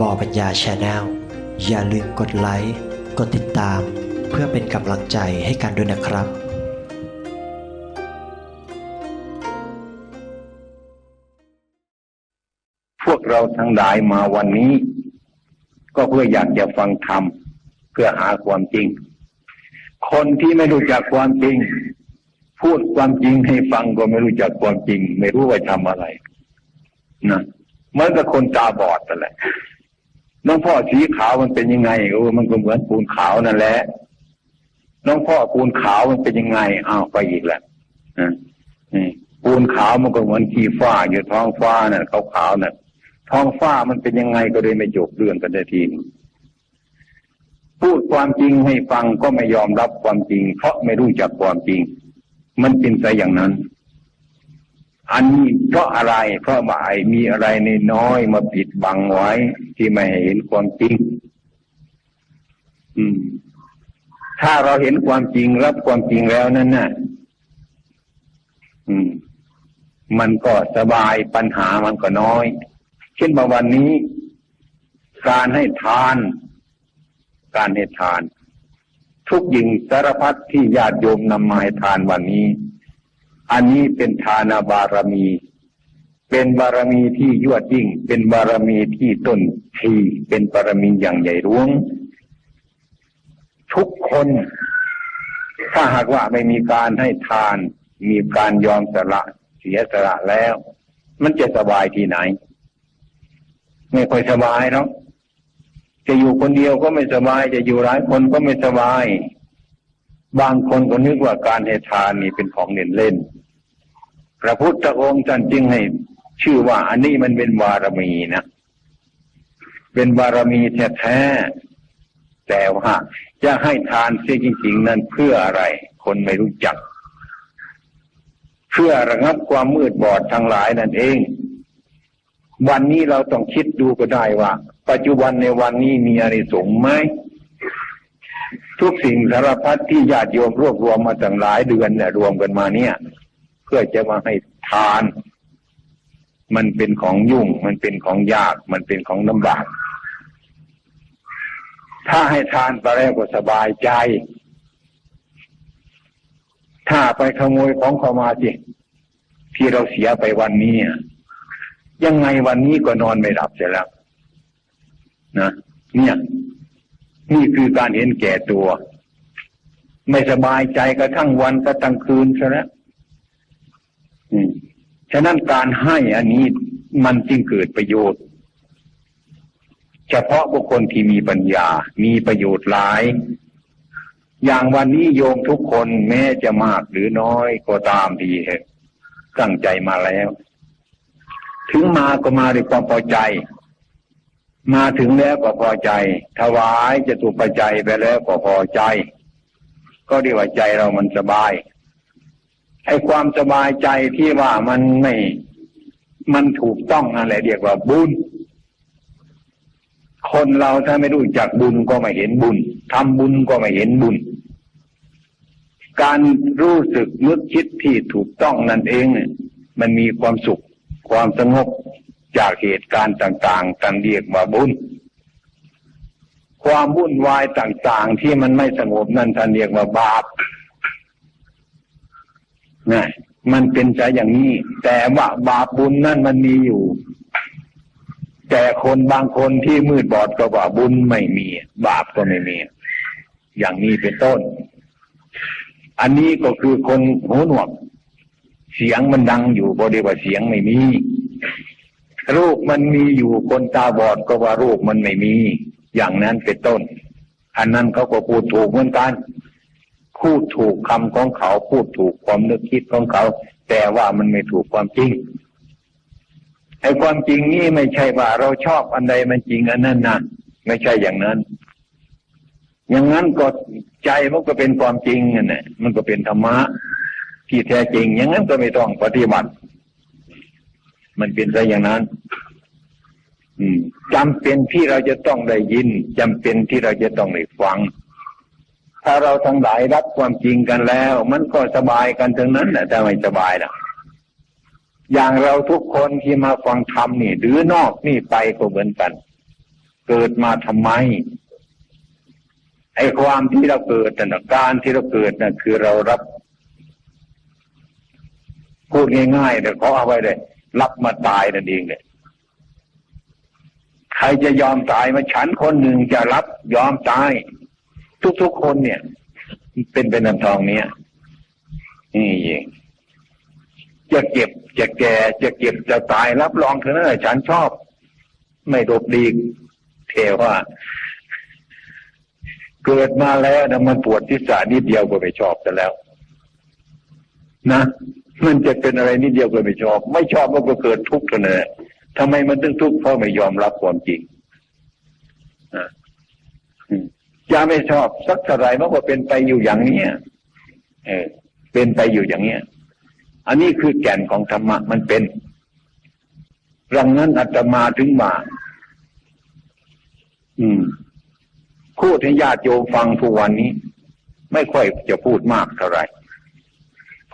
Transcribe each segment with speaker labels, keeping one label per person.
Speaker 1: บอปัญญาชาแนลอย่าลืมกดไลค์ กดติดตาม เพื่อเป็นกำลังใจให้กันด้วยนะครับ
Speaker 2: พวกเราทั้งหลายมาวันนี้ ก็เพื่ออยากจะฟังธรรมเพื่อหาความจริง คนที่ไม่รู้จักความจริง พูดความจริงให้ฟังก็ไม่รู้จักความจริง ไม่รู้ว่าทำอะไรนะเหมือนกับคนตาบอดนั่นแหละ น้องพ่อสีขาวมันเป็นยังไงเออมันก็เหมือนปูนขาวนั่นแหละ น้องพ่อปูนขาวมันเป็นยังไงอ้าวไปอีกแล้วนะปูนขาวมันก็เหมือนขี้ฟ้าอยู่ท้องฟ้าน่ะขาวๆน่ะท้องฟ้ามันเป็นยังไงก็เลยไม่จบเรื่องกันได้ทีพูดความจริงให้ฟังก็ไม่ยอมรับความจริง เพราะไม่รู้จักความจริง มันเป็นไปอย่างนั้น อันนี้เพราะอะไร เพราะว่าไอ้มีอะไรในน้อยมาปิดบังไว้ ที่ไม่เห็นความจริง อืม ถ้าเราเห็นความจริงรับความจริงแล้วนั่นน่ะ อืม มันก็สบายปัญหามันก็น้อย เช่นบางวันนี้ การให้ทาน การให้ทาน ทุกยิงสารพัดที่ญาติโยมนำมาให้ทานวันนี้ อันนี้เป็นทานบารมี เป็นบารมีที่ยวดยิ่ง เป็นบารมีที่ต้นทีเป็นบารมีอย่างใหญ่หลวง ทุกคน ถ้าหากว่าไม่มีการให้ทาน มีการยอมสละเสียสละแล้ว มันจะสบายที่ไหน ไม่ค่อยสบายเนาะจะอยู่คนเดียวก็ไม่สบาย จะอยู่หลายคนก็ไม่สบาย บางคนก็นึกว่าการให้ทานนี่เป็นของเล่นเล่น พระพุทธองค์ท่านจึงให้ชื่อว่าอันนี้มันเป็นบารมีนะเป็นบารมีแท้ๆแต่ว่าจะให้ทานเสียจริง ๆ นั้นเพื่ออะไร คนไม่รู้จัก เพื่อระงับความมืดบอดทั้งหลายนั่นเอง วันนี้เราต้องคิดดูก็ได้ว่า ปัจจุบันในวันนี้มีอะไรสงไหมทุกสิ่งสารพัดที่ญาติโยมรวบรวมมาตั้งหลายเดือนเนี่ยรวมกันมาเนี่ย เพื่อจะมาให้ทาน มันเป็นของยุ่ง มันเป็นของยาก มันเป็นของลำบาก ถ้าให้ทานไปแล้วก็สบายใจ ถ้าไปขโมยของเขามาสิที่เราเสียไปวันนี้ยังไงวันนี้ก็นอนไม่หลับเสียแล้ว นะเนี่ย นี่คือการเห็นแก่ตัว ไม่สบายใจกระทั่งวันกระทั่งคืนซะแล้วอืม ฉะนั้นการให้อันนี้มันจึงเกิดประโยชน์ เฉพาะบุคคลที่มีปัญญา มีประโยชน์หลาย อย่างวันนี้โยมทุกคนแม้จะมากหรือน้อยก็ตามดีเถอะตั้งใจมาแล้ว ถึงมาก็มาด้วยความพอใจ มาถึงแล้วก็พอใจ ถวายจะถูกปัจจัยไปแล้วก็พอใจ ก็เรีกว่าใจเรามันสบาย ไอ้ความสบายใจที่ว่ามันไม่มันถูกต้องนั่นแหละเรียกว่าบุญ คนเราถ้าไม่รู้จักบุญก็ไม่เห็นบุญทำบุญก็ไม่เห็นบุญ การรู้สึกนึกคิดที่ถูกต้องนั่นเองเนี่ยมันมีความสุขความสงบจากเหตุการณ์ต่างๆกันเรียกว่าบุญ ความวุ่นวายต่างๆ ที่มันไม่สงบนั่นท่านเรียกว่าบาป นะมันเป็นใจอย่างนี้ แต่ว่าบาปบุญนั่นมันมีอยู่ แต่คนบางคนที่มืดบอดก็ว่าบุญไม่มี บาปก็ไม่มี อย่างนี้เป็นต้น อันนี้ก็คือคนหูหนวก เสียงมันดังอยู่บริว่าเสียงไม่มีรูปมันมีอยู่คนตาบอดก็ว่ารูปมันไม่มี อย่างนั้นเป็นต้น อันนั้นเขาก็พูดถูกเหมือนกัน พูดถูกคำของเขาพูดถูกความนึกคิดของเขา แต่ว่ามันไม่ถูกความจริงไอ้ความจริงนี่ไม่ใช่ว่าเราชอบอันใดมันจริงอันนั้นนะไม่ใช่อย่างนั้น อย่างนั้นก็ใจมันก็เป็นความจริงนั่นแหละมันก็เป็นธรรมะที่แท้จริง อย่างนั้นก็ไม่ต้องปฏิบัติ มันเป็นไปอย่างนั้น อืมจำเป็นที่เราจะต้องได้ยินจำเป็นที่เราจะต้องได้ฟัง ถ้าเราทั้งหลายรับความจริงกันแล้ว มันก็สบายกันทั้งนั้นแหละแต่ไม่สบายนะอย่างเราทุกคนที่มาฟังธรรมนี่ หรือนอกนี่ไปก็เหมือนกัน เกิดมาทำไมไอ้ความที่เราเกิดน่ะการที่เราเกิดน่ะคือเรารับพูดง่ายๆแต่เขาเอาไว้เลย รับมาตายนั่นเองเลยใครจะยอมตายมาฉันคนหนึ่งจะรับยอมตาย ทุกๆคนเนี่ย เป็นเป็นนำทองเนี้ยนี่เองจะเก็บจะแก่จะเก็บจะตายรับรองเถอะนะฉันชอบ ไม่ดบดีเทว่า เกิดมาแล้วนะมันปวดที่สานิดเดียวก็ไม่ชอบกันแล้ว นะมันจะเป็นอะไรนิดเดียวก็ไม่ชอบ ไม่ชอบมันก็เกิดทุกข์กันเลยทำไมมันถึงทุกข์เพราะไม่ยอมรับความจริงนะ มจะไม่ชอบสักเท่าไหรมันก็เป็นไปอยู่อย่างเนี้ยเออเป็นไปอยู่อย่างเนี้ย อันนี้คือแก่นของธรรมะมันเป็นรังนั้นอาตมาถึงมา อืมพูดให้ญาติโยมฟังทุกวันนี้ ไม่ค่อยจะพูดมากเท่าไหร่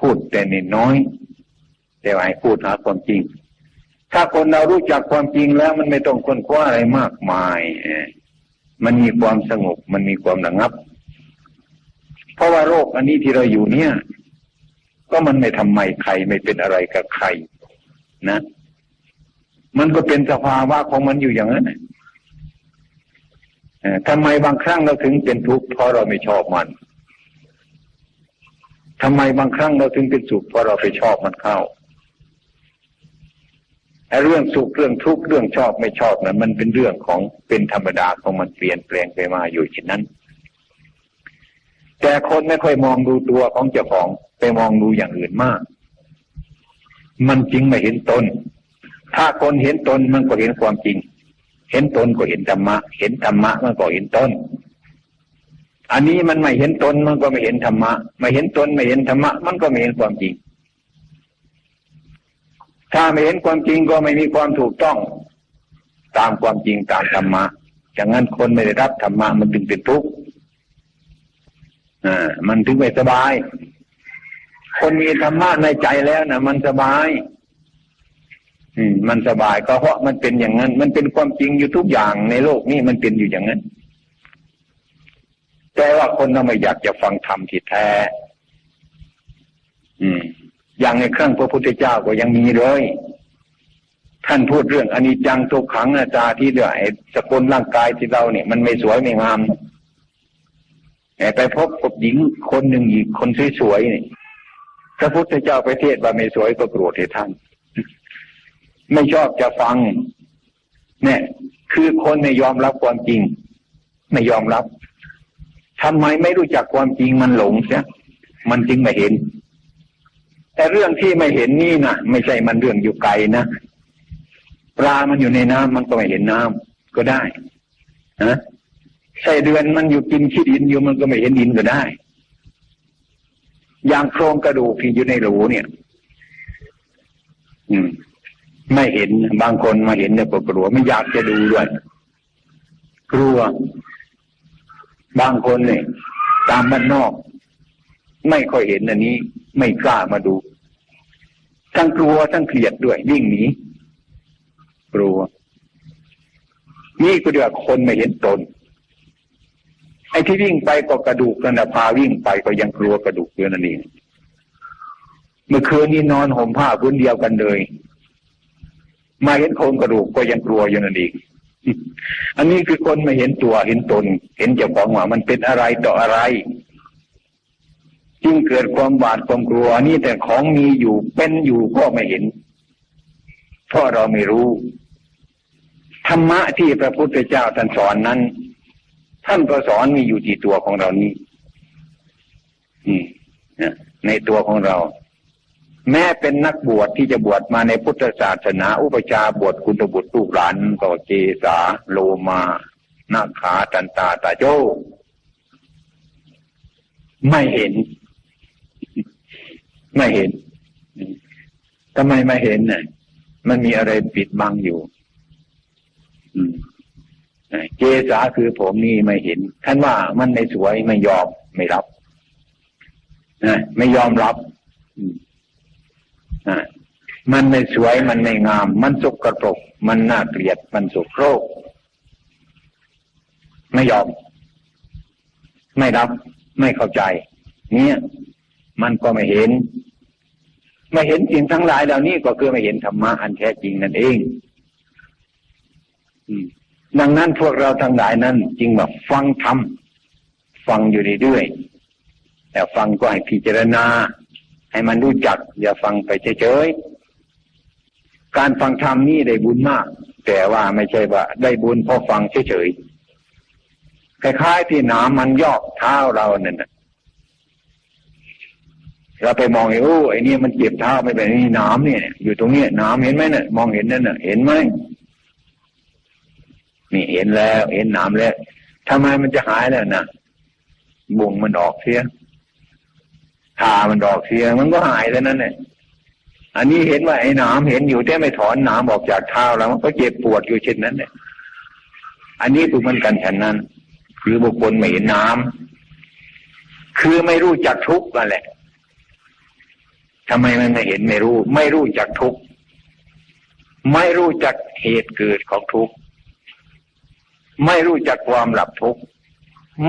Speaker 2: พูดแต่นิดน้อย แต่ว่าให้พูดหาความจริง ถ้าคนเรารู้จักความจริงแล้วมันไม่ต้องค้นคว้าอะไรมากมายเอ มันมีความสงบ มันมีความระงับ เพราะว่าโรคอันนี้ที่เราอยู่เนี่ย ก็มันไม่ทำไมใครไม่เป็นอะไรกับใครนะ มันก็เป็นสภาวะของมันอยู่อย่างนั้นทำไมบางครั้งเราถึงเป็นทุกข์เพราะเราไม่ชอบมันทำไมบางครั้งเราถึงเป็นสุขเพราะเราไปชอบมันเข้า เรื่องสุขเรื่องทุกข์เรื่องชอบไม่ชอบนั้นมันเป็นเรื่องของเป็นธรรมดาของมันเปลี่ยนแปลงไปมาอยู่เช่นนั้น แต่คนไม่ค่อยมองดูตัวของเจ้าของไปมองดูอย่างอื่นมาก มันจริงไม่เห็นตน ถ้าคนเห็นตนมันก็เห็นความจริง เห็นตนก็เห็นธรรมะ เห็นธรรมะมันก็เห็นตนอันนี้มันไม่เห็นตนมันก็ไม่เห็นธรรมะไม่เห็นตนไม่เห็นธรรมะมันก็ไม่เห็นความจริง ถ้าไม่เห็นความจริงก็ไม่มีความถูกต้อง ตามความจริงตามธรรมะอย่างนั้นคนไม่ได้รับธรรมะมันจึงเป็นทุกข์อ่ามันถึงไม่สบาย คนมีธรรมะในใจแล้วนะมันสบาย อืม มันสบายก็เพราะมันเป็นอย่างนั้น มันเป็นความจริงอยู่ทุกอย่างในโลกนี้มันเป็นอยู่อย่างนั้น แต่ว่าคนเราไม่อยากจะฟังธรรมที่แท้ อืม อย่างในครั้งพระพุทธเจ้าก็ยังมีเลย ท่านพูดเรื่องอนิจจังทุกขังอาจาที่เรื่องไอ้สกุลร่างกายที่เราเนี่ยมันไม่สวยไม่งามแต่ไปพบกับหญิงคนหนึ่งอีกคนสวยๆนี่พระพุทธเจ้าไปเทศว่าไม่สวยก็โกรธให้ท่าน ไม่ชอบจะฟัง เนี่ย คือคนไม่ยอมรับความจริง ไม่ยอมรับทำไมไม่รู้จักความจริงมันหลงเสียมันจึงไม่เห็น แต่เรื่องที่ไม่เห็นนี่นะไม่ใช่มันเรื่องอยู่ไกลนะปลามันอยู่ในน้ำมันก็ไม่เห็นน้ำก็ได้นะไส้เดือนมันอยู่กินขี้ดินอยู่มันก็ไม่เห็นดินก็ได้ อย่างโครงกระดูกที่อยู่ในรูเนี่ย อืม ไม่เห็นบางคนมาเห็นเนี่ยก็กลัวไม่อยากจะดูด้วยกลัว บางคนเนี่ยตามบ้านนอก ไม่ค่อยเห็นอันนี้ ไม่กล้ามาดู ทั้งกลัวทั้งเกลียดด้วยวิ่งหนีกลัว นี่ก็เรียกว่าคนไม่เห็นตน ไอ้ที่วิ่งไปก็กระดูกนั่นนะพาวิ่งไปก็ยังกลัวกระดูกเยอะนั่นเองเมื่อคืนนี้นอนห่มผ้าพื้นเดียวกันเลย มาเห็นโครงกระดูกก็ยังกลัวอยู่นั่นเองอันนี้คือคนไม่เห็นตัวเห็นตน เห็นเจ้าของว่ามันเป็นอะไรต่ออะไร จึงเกิดความบาดความกลัวนี่แต่ของมีอยู่เป็นอยู่ก็ไม่เห็น เพราะเราไม่รู้ ธรรมะที่พระพุทธเจ้าท่านสอนนั้น ท่านก็สอนมีอยู่ที่ตัวของเรานี่ในตัวของเรา แม้เป็นนักบวชที่จะบวชมาในพุทธศาสนา อุปชาบวชคุณบุตรลูกหลานก็เจสาโลมานาขาตันตาตาโจไม่เห็น ไม่เห็นทำไมไม่เห็นน่ะ มันมีอะไรปิดบังอยู่เจสาคือผมนี่ไม่เห็น ท่านว่ามันไม่สวยไม่ยอมไม่รับนะไม่ยอมรับอืมอ่ามันไม่สวยมันไม่งาม มันสกกระปรก มันน่าเกลียด มันสกโรค ไม่ยอม ไม่รับ ไม่เข้าใจ เนี่ย มันก็ไม่เห็น ม่เห็นสิ่งทั้งหลายเหล่านี้ก็คือไม่เห็นธรรมะอันแท้จริงนั่นเองดังนั้นพวกเราทั้งหลายนั้นจึงว่าฟังธรรมฟังอยู่เรื่อยๆแต่ฟังก็ให้พิจารณา ให้มันรู้จัก อย่าฟังไปเฉยๆการฟังธรรมนี่ได้บุญมาก แต่ว่าไม่ใช่ว่า ได้บุญเพราะฟังเฉยๆคล้ายๆที่หนามมันยอกเท้าเราเนี่ยนะ เราไปมองไอ้โอ้ไอ้นี่มันเจ็บเท้าไม่เป็นนี่นามเนี่ย อยู่ตรงเนี้ยนามเห็นไหมเนี่ยมองเห็นนั่นน่ะ เห็นไหมนี่เห็นแล้วเห็นนามแล้วทำไมมันจะหายแล้วนะบุงมันออกเสียทามันดอกเสียมันก็หายแล้วนั่นเนี่ยอันนี้เห็นว่าไอ้นามเห็นอยู่แต่ไม่ถอนนามออกจากเท้าแล้วมันก็เจ็บปวดอยู่เช่นนั้นเนี่ยอันนี้คือมันกันฉันนั้น คือบุคคลไม่เห็นน้ำคือไม่รู้จักทุกข์นั่นแหละ ทำไมมันไม่เห็นไม่รู้ ไม่รู้จักทุกข์ไม่รู้จักเหตุเกิดของทุกข์ไม่รู้จักความหลับทุกข์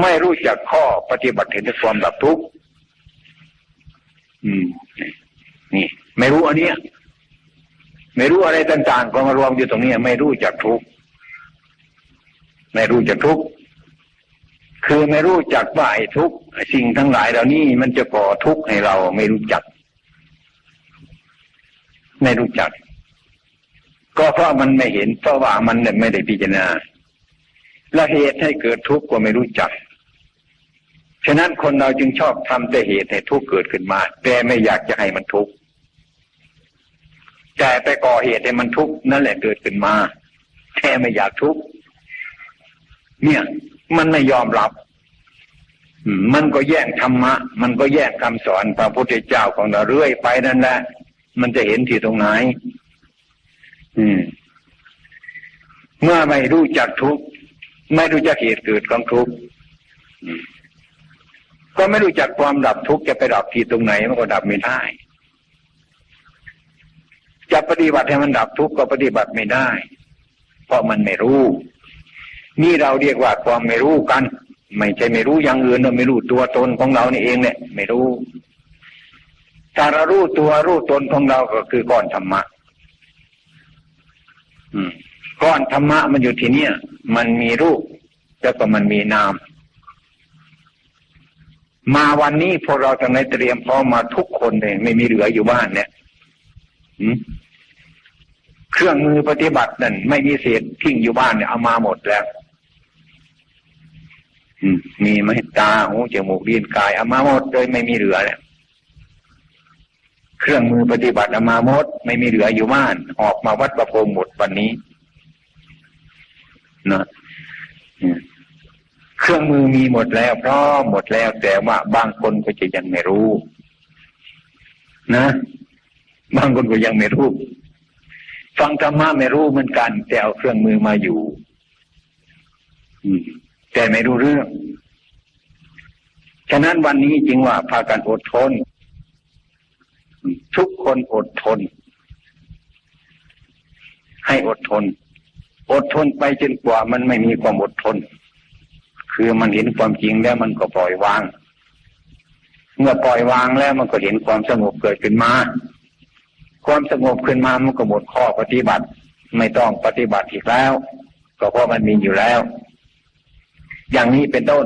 Speaker 2: ไม่รู้จักข้อปฏิบัติเห็นในความหลับทุกข์อืม นี่ ไม่รู้อันเนี้ย ไม่รู้อะไรต่างๆก็มารวมอยู่ตรงนี้ไม่รู้จักทุกข์ไม่รู้จักทุกข์คือไม่รู้จักว่าไอ้ทุกข์สิ่งทั้งหลายเหล่านี้มันจะก่อทุกข์ให้เราไม่รู้จัก ไม่รู้จัก ก็เพราะมันไม่เห็น เพราะว่ามันไม่ได้พิจารณาและเหตุให้เกิดทุกข์ก็ไม่รู้จักฉะนั้นคนเราจึงชอบทำแต่เหตุให้ทุกข์เกิดขึ้นมา แต่ไม่อยากจะให้มันทุกข์แต่ไปก่อเหตุให้มันทุกข์นั่นแหละเกิดขึ้นมาแค่ไม่อยากทุกข์เนี่ย มันไม่ยอมรับมมันก็แย่งธรรมะ มันก็แย่งคำสอนพระพุทธเจ้าของเราเรื่อยไปนั่นแหละ มันจะเห็นที่ตรงไหน อืม เมื่อไม่รู้จักทุกข์ไม่รู้จักเหตุเกิดของทุกข์อืมก็ไม่รู้จักความดับทุกข์จะไปดับที่ตรงไหนมันก็ดับไม่ได้ จะปฏิบัติให้มันดับทุกข์ก็ปฏิบัติไม่ได้ เพราะมันไม่รู้ นี่เราเรียกว่าความไม่รู้กัน ไม่ใช่ไม่รู้อย่างอื่นเราไม่รู้ตัวตนของเรานี่เองเนี่ยไม่รู้ ถ้าเรารู้ตัวรู้ตนของเราก็คือก้อนธรรมะอืมก้อนธรรมะมันอยู่ที่เนี่ย มันมีรูป แล้วก็มันมีนาม มาวันนี้พวกเราทั้งในเตรียมพร้อมมาทุกคนเลยไม่มีเหลืออยู่บ้านเนี่ยอืมเครื่องมือปฏิบัตินั่นไม่มีเศษทิ้งอยู่บ้านเนี่ยเอามาหมดแล้วอืมมีไหมตาหูจมูกลิ้นกายเอามาหมดเลยไม่มีเหลือแล้ว เครื่องมือปฏิบัติอามาหมด ไม่มีเหลืออยู่บ้าน ออกมาวัดประพรมหมดวันนี้นะเครื่องมือมีหมดแล้วพร้อมหมดแล้วแต่ว่าบางคนก็จะยังไม่รู้ นะ บางคนก็ยังไม่รู้ฟังธรรมะไม่รู้เหมือนกัน แต่เอาเครื่องมือมาอยู่แต่ไม่รู้เรื่อง ฉะนั้นวันนี้จึงว่าพากันอดทน ทุกคนอดทน ให้อดทน อดทนไปจนกว่ามันไม่มีความอดทน คือมันเห็นความจริงแล้วมันก็ปล่อยวาง เมื่อปล่อยวางแล้วมันก็เห็นความสงบเกิดขึ้นมา ความสงบขึ้นมามันก็หมดข้อปฏิบัติ ไม่ต้องปฏิบัติอีกแล้ว ก็เพราะมันมีอยู่แล้ว อย่างนี้เป็นต้น